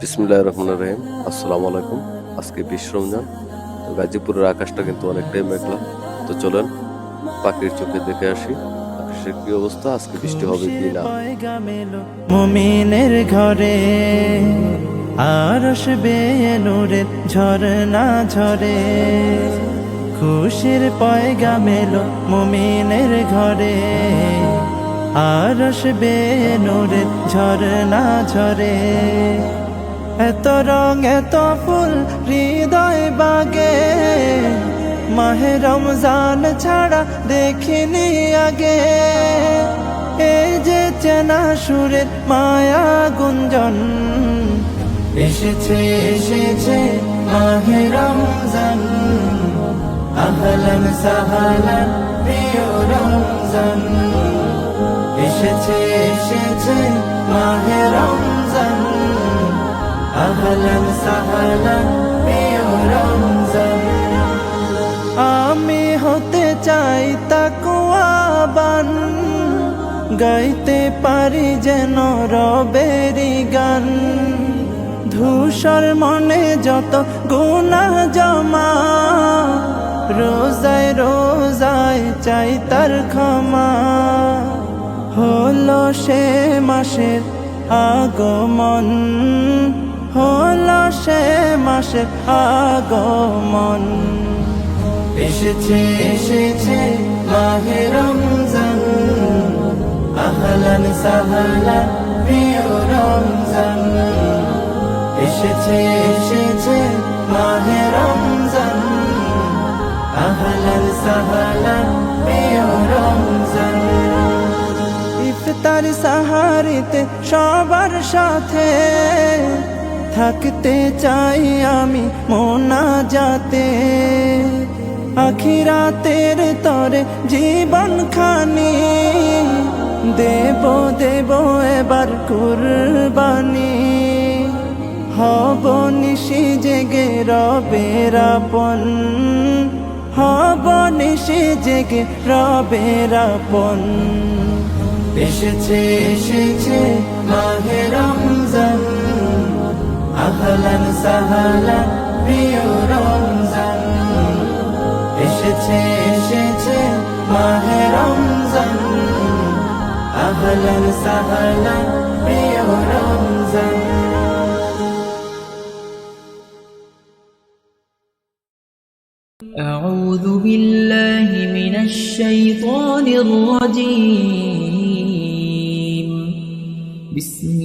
বিসমুল্লাহ রহমান রহিম। আসসালামু আলাইকুম। আজকে বিশ রমজান। তো গাজীপুরের আকাশটা কিন্তু অনেকটাই মেঘলা। তো চলেন, পাখির চোখে দেখে আসি। আকাশের কি অবস্থা? আজকে বৃষ্টি হবে কি না? মুমিনের ঘরে আরশ বেনুরের ঝরনা ঝরে। খুশির পয়গা মেলো মুমিনের ঘরে। আরশ বেনুরের ঝরনা ঝরে। এত রং, এত ফুল হৃদয় বাগে। মাহে রমজান ছাড়া দেখিনি আগে। এই যে চেনা সুরের মায়া গুঞ্জন। এসেছে এসেছে মাহে রমজান। আহলান সাহালান, প্রিয় রমজান। এসেছে এসেছে মাহে রমজান। আহলান সাহালান আমি হতে চাই তাকুয়াবান গাইতে পারি যেন রবেরি গান। ধূসর মনে যত গুণা জমা, রোজায় রোজায় চাই তার ক্ষমা। হলো সে মাসের আগমন হলো সে মাসের আগমন। এসেছে এসেছে মাহে রমজান। আহলান সাহলান প্রিয় রমজান। এসেছে এসেছে মাহে রমজান। আহলান সাহলান প্রিয় রমজান। ইফতার সাহারিতে সবার সাথে থাকতে চাই আমি মোনা যাতে আখিরাতের তরে জীবন খানি দেব দেব এবার কুরবানি। হব নিশি জেগে রবের আপন, হব নিশি জেগে রবের আপন। এসেছে এসেছে রমজান আহলান সাহালান প্রিয় রমজান এসেছে এসেছে মাহে রমজান আহলান সাহালান প্রিয় রমজান أعوذ بالله من الشيطان الرجيم بسم